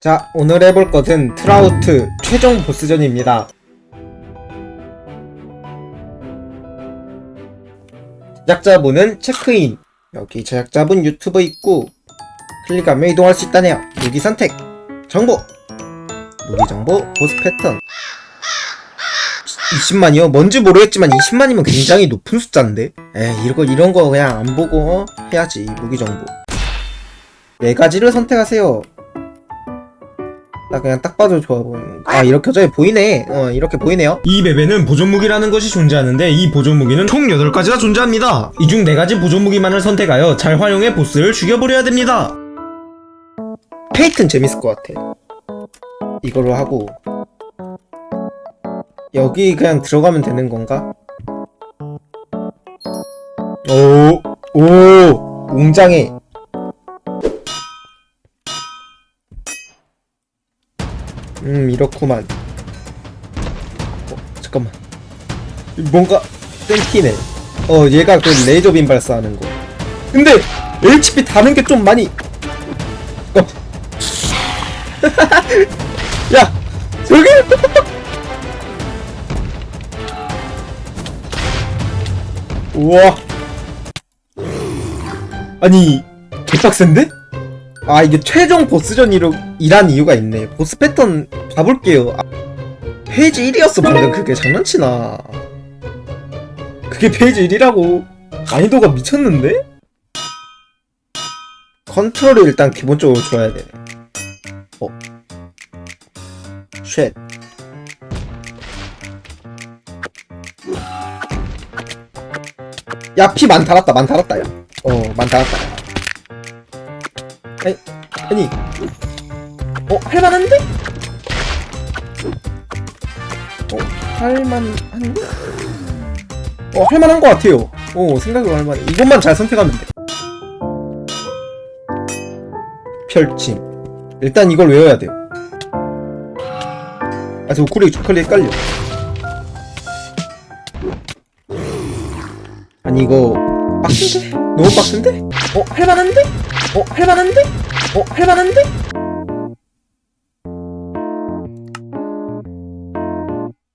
자, 오늘 해볼 것은 트라우트 최종 보스전입니다. 제작자분은 체크인. 여기 제작자분 유튜브 있고 클릭하면 이동할 수 있다네요. 무기 선택. 정보. 무기 정보, 보스 패턴. 20만이요? 뭔지 모르겠지만 20만이면 굉장히 높은 숫자인데? 에이, 이런 거, 이런 거 그냥 안 보고 해야지, 무기 정보. 네 가지를 선택하세요. 나 그냥 딱 봐도 좋아 보이는. 아, 이렇게 저기 보이네. 어, 이렇게 보이네요. 이 맵에는 보존무기라는 것이 존재하는데 이 보존무기는 총 8가지가 존재합니다. 이 중 4가지 보존무기만을 선택하여 잘 활용해 보스를 죽여버려야 됩니다. 페이튼 재밌을 것 같아. 이걸로 하고 여기 그냥 들어가면 되는 건가? 오, 오, 웅장해. 음, 이렇구만. 어, 잠깐만. 뭔가 땡기네. 어, 얘가 그 레이저 빔 발사하는 거. 근데 HP 다른 게 좀 많이. 어. 야, 저기. 우와. 아니, 개빡센데? 아, 이게 최종 보스전이란 이유가 있네. 보스 패턴 봐볼게요. 아, 페이지 1이었어, 방금. 그게 장난치나. 그게 페이지 1이라고. 난이도가 미쳤는데? 컨트롤이 일단 기본적으로 좋아야 되네. 어. 쉣. 야, 피 만 달았다, 만 달았다, 야. 어, 만 달았다. 아니, 아니. 어, 할만한데? 어, 할만한데? 어, 할만한 것 같아요. 어, 생각으로 할만해. 이것만 잘 선택하면 돼. 펼침. 일단 이걸 외워야 돼요. 아, 저 우쿨이 우클릭 헷갈려. 아니, 이거, 빡센데? 너무 빡센데? 어, 할만한데? 어, 할만한데? 어, 할만한데?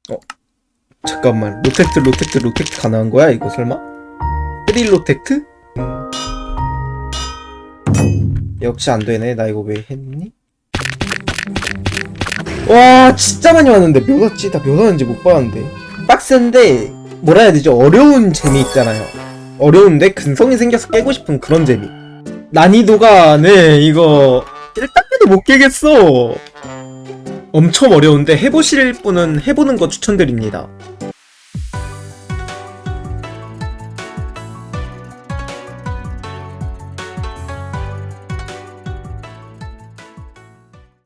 어, 잠깐만. 로텍트, 로텍트, 로텍트 가능한 거야? 이거 설마? 3 로텍트? 역시 안 되네. 나 이거 왜 했니? 와, 진짜 많이 왔는데 몇 왔지? 나몇 왔는지 못 봤는데. 빡센데, 뭐라 해야 되죠? 어려운 재미 있잖아요. 어려운데 근성이 생겨서 깨고 싶은 그런 재미. 난이도가, 네, 이거, 1단계도 못 깨겠어. 엄청 어려운데 해보실 분은 해보는 거 추천드립니다.